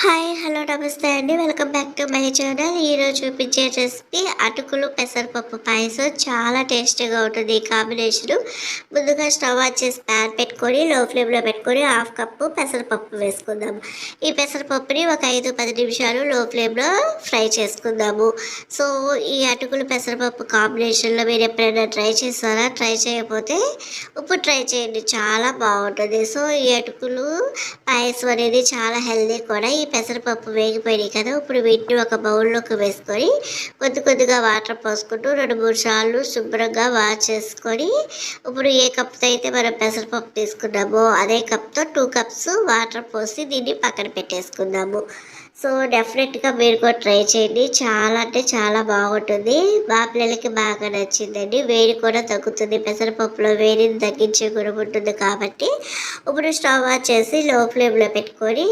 Hi hello నమస్తే అండి. Welcome back to my channel. ఈరోజు చూపించే రెసిపీ అటుకులు పెసరపప్పు పాయసం. చాలా టేస్టీగా ఉంటుంది ఈ కాంబినేషన్. ముందుగా స్టవ్ వచ్చేసి చేసి ప్యాన్ పెట్టుకొని లో ఫ్లేమ్లో పెట్టుకొని హాఫ్ కప్పు పెసరపప్పు వేసుకుందాము. ఈ పెసరపప్పుని ఒక ఐదు పది నిమిషాలు లో ఫ్లేమ్లో ఫ్రై చేసుకుందాము. సో ఈ అటుకులు పెసరపప్పు కాంబినేషన్లో మీరు ఎప్పుడైనా ట్రై చేస్తారా ట్రై చేయకపోతే ఇప్పుడు ట్రై చేయండి. చాలా బాగుంటుంది. సో ఈ అటుకులు పాయసం అనేది చాలా హెల్దీ కూడా. ఈ పెసరపప్పు వేగిపోయినాయి కదా ఇప్పుడు వీటిని ఒక బౌల్లోకి వేసుకొని కొద్ది కొద్దిగా వాటర్ పోసుకుంటూ రెండు మూడు సార్లు శుభ్రంగా వాష్ చేసుకొని ఇప్పుడు ఏ కప్తో అయితే మనం పెసరపప్పు తీసుకున్నామో అదే కప్తో టూ కప్స్ వాటర్ పోసి దీన్ని పక్కన పెట్టేసుకుందాము. సో డెఫినెట్గా మీరు కూడా ట్రై చేయండి. చాలా అంటే చాలా బాగుంటుంది. మా పిల్లలకి బాగా నచ్చిందండి. వేడి కూడా తగ్గుతుంది. పెసరపప్పులో వేడిని తగ్గించే గుణం ఉంటుంది కాబట్టి ఇప్పుడు స్టవ్ ఆన్ చేసి లో ఫ్లేమ్లో పెట్టుకొని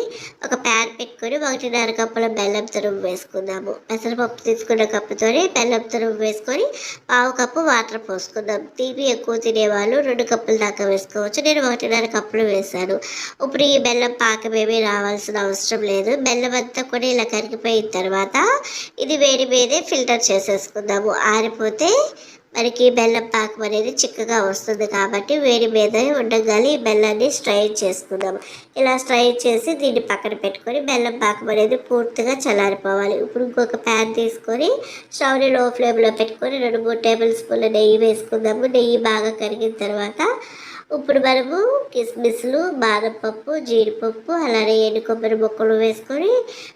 ఒక ప్యాన్ పెట్టుకొని ఒకటిన్నర కప్పుల బెల్లం తురుము వేసుకుందాము. పెసరపప్పు తీసుకున్న కప్పుతో బెల్లం తురుము వేసుకొని పావు కప్పు వాటర్ పోసుకుందాం. తీపి ఎక్కువ తినేవాళ్ళు రెండు కప్పుల దాకా వేసుకోవచ్చు. నేను ఒకటిన్నర కప్పులు వేశాను. ఇప్పుడు ఈ బెల్లం పాకమేమీ రావాల్సిన అవసరం లేదు. బెల్లం అంతా కూడా ఇలా కరిగిపోయిన తర్వాత ఇది వేడి మీదే ఫిల్టర్ చేసేసుకుందాము. ఆరిపోతే మనకి బెల్లం పాకం అనేది చిక్కగా వస్తుంది కాబట్టి వేడి మీద ఉండగానే ఈ బెల్లాన్ని స్ట్రైన్ చేసుకుందాం ఇలా స్ట్రైన్ చేసి దీన్ని పక్కన పెట్టుకొని బెల్లం పాకం అనేది పూర్తిగా చల్లారిపోవాలి. ఇప్పుడు ఇంకొక ప్యాన్ తీసుకొని స్టవ్ని లో ఫ్లేమ్లో పెట్టుకొని రెండు మూడు టేబుల్ స్పూన్ల నెయ్యి వేసుకుందాము. నెయ్యి బాగా కరిగిన తర్వాత ఇప్పుడు మనము కిస్మిస్లు బాదంపప్పు జీడిపప్పు అలానే ఎండు కొబ్బరి ముక్కలు వేసుకొని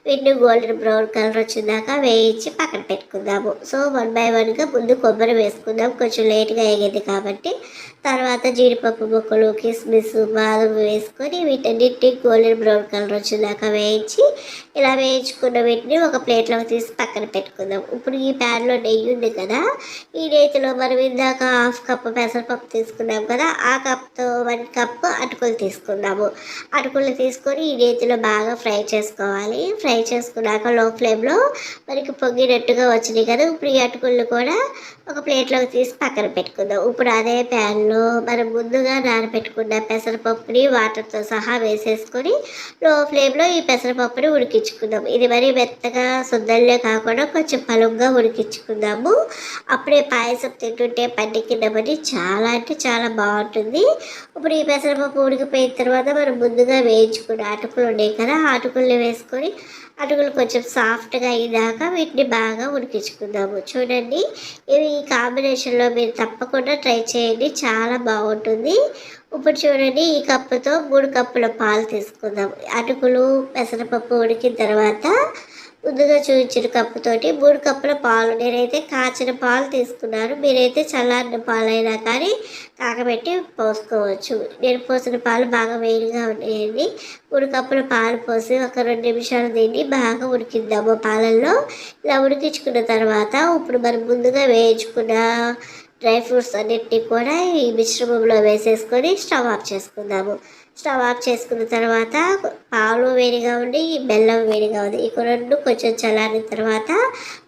వీటిని గోల్డెన్ బ్రౌన్ కలర్ వచ్చిందాక వేయించి పక్కన పెట్టుకుందాము. సో వన్ బై వన్గా ముందు కొబ్బరి వేసుకుందాం. కొంచెం లేట్గా ఎగింది కాబట్టి తర్వాత జీడిపప్పు ముక్కలు కిస్మిస్ బాదం వేసుకొని వీటన్నిటిని గోల్డెన్ బ్రౌన్ కలర్ వచ్చేదాకా వేయించి ఇలా వేయించుకున్న వీటిని ఒక ప్లేట్లోకి తీసి పక్కన పెట్టుకుందాం. ఇప్పుడు ఈ ప్యాన్లో నెయ్యి ఉంది కదా ఈ నెయ్యిలో మనం ఇందాక హాఫ్ కప్ పెసరపప్పు తీసుకున్నాం కదా ఆ కప్పు వన్ కప్ అటుకులు తీసుకున్నాము అటుకులు తీసుకొని ఈ నేతిలో బాగా ఫ్రై చేసుకోవాలి. ఫ్రై చేసుకున్నాక లో ఫ్లేమ్లో మనకి పొంగినట్టుగా వచ్చినాయి కదా ఇప్పుడు ఈ అటుకులు కూడా ఒక ప్లేట్లోకి తీసి పక్కన పెట్టుకుందాం. ఇప్పుడు అదే ప్యాన్లో మనం ముందుగా నానబెట్టుకున్న పెసరపప్పుని వాటర్తో సహా వేసేసుకొని లో ఫ్లేమ్లో ఈ పెసరపప్పుని ఉడికించుకుందాం. ఇది మరీ మెత్తగా సుద్దల్లే కాకుండా కొంచెం పలుగ్గా ఉడికించుకుందాము. అప్పుడే పాయసం తింటుంటే పండి కిందమని చాలా అంటే చాలా బాగుంటుంది. ఇప్పుడు ఈ పెసరపప్పు ఉడికిపోయిన తర్వాత మనం ముందుగా వేయించుకుని అటుకులు ఉన్నాయి కదా అటుకుల్ని వేసుకొని అటుకులు కొంచెం సాఫ్ట్గా అయ్యాక వీటిని బాగా ఉడికించుకుందాము. చూడండి ఇవి ఈ కాంబినేషన్లో మీరు తప్పకుండా ట్రై చేయండి చాలా బాగుంటుంది. ఇప్పుడు చూడండి ఈ కప్పుతో మూడు కప్పుల పాలు తీసుకుందాం. అటుకులు పెసరపప్పు ఉడికిన తర్వాత ముందుగా చూపించిన కప్పుతోటి మూడు కప్పుల పాలు. నేనైతే కాచిన పాలు తీసుకున్నాను. మీరైతే చల్లారిన పాలైనా కానీ కాకబెట్టి పోసుకోవచ్చు. నేను పోసిన పాలు బాగా వేడిగా ఉన్నాయండి. మూడు కప్పుల పాలు పోసి ఒక రెండు నిమిషాలు దీన్ని బాగా ఉడికిద్దాము. పాలల్లో ఇలా ఉడికించుకున్న తర్వాత ఇప్పుడు మనం ముందుగా వేయించుకున్న డ్రై ఫ్రూట్స్ అన్నింటినీ కూడా ఈ మిశ్రమంలో వేసేసుకొని స్టవ్ ఆఫ్ చేసుకుందాము. స్టవ్ ఆఫ్ చేసుకున్న తర్వాత పాలు వేడిగా ఉండి బెల్లం వేడిగా ఉంది. ఇక రెండు కొంచెం చల్లారిన తర్వాత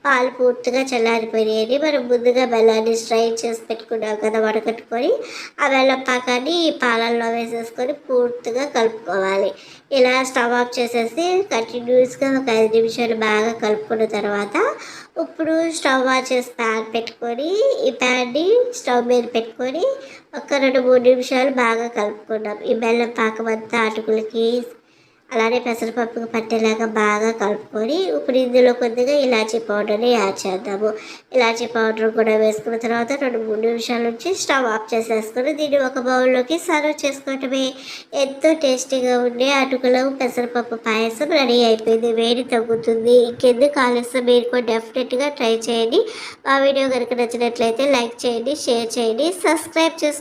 పాలు పూర్తిగా చల్లారిపోయాయని మనం ముందుగా బెల్లాన్ని స్ట్రై చేసి పెట్టుకున్నాం కదా వడకట్టుకొని. ఆ బెల్లం పాకాన్ని పాలల్లో వేసేసుకొని పూర్తిగా కలుపుకోవాలి. ఇలా స్టవ్ ఆఫ్ చేసేసి కంటిన్యూస్గా ఒక ఐదు నిమిషాలు బాగా కలుపుకున్న తర్వాత ఇప్పుడు స్టవ్ ఆన్ చేసి ప్యాన్ పెట్టుకొని ఈ ప్యాన్ని స్టవ్ మీద పెట్టుకొని ఒక రెండు మూడు నిమిషాలు బాగా కలుపుకున్నాం. ఈ బెల్లం పాకం అంతా అటుకులకి అలానే పెసరపప్పుకి పట్టేలాగా బాగా కలుపుకొని ఇప్పుడు ఇందులో కొద్దిగా ఇలాచీ పౌడర్ని యాడ్ చేద్దాము. ఇలాచీ పౌడర్ కూడా వేసుకున్న తర్వాత రెండు మూడు నిమిషాల నుంచి స్టవ్ ఆఫ్ చేసేసుకొని దీన్ని ఒక బౌల్లోకి సర్వ్ చేసుకోవటమే. ఎంతో టేస్టీగా ఉండే అటుకులు పెసరపప్పు పాయసం రెడీ అయిపోయింది. వేడి తగ్గుతుంది. ఇంకెందుకు ఆలస్యం? మీరు కూడా డెఫినెట్గా ట్రై చేయండి. మా వీడియో కనుక నచ్చినట్లయితే లైక్ చేయండి షేర్ చేయండి సబ్స్క్రైబ్ చేసుకోండి.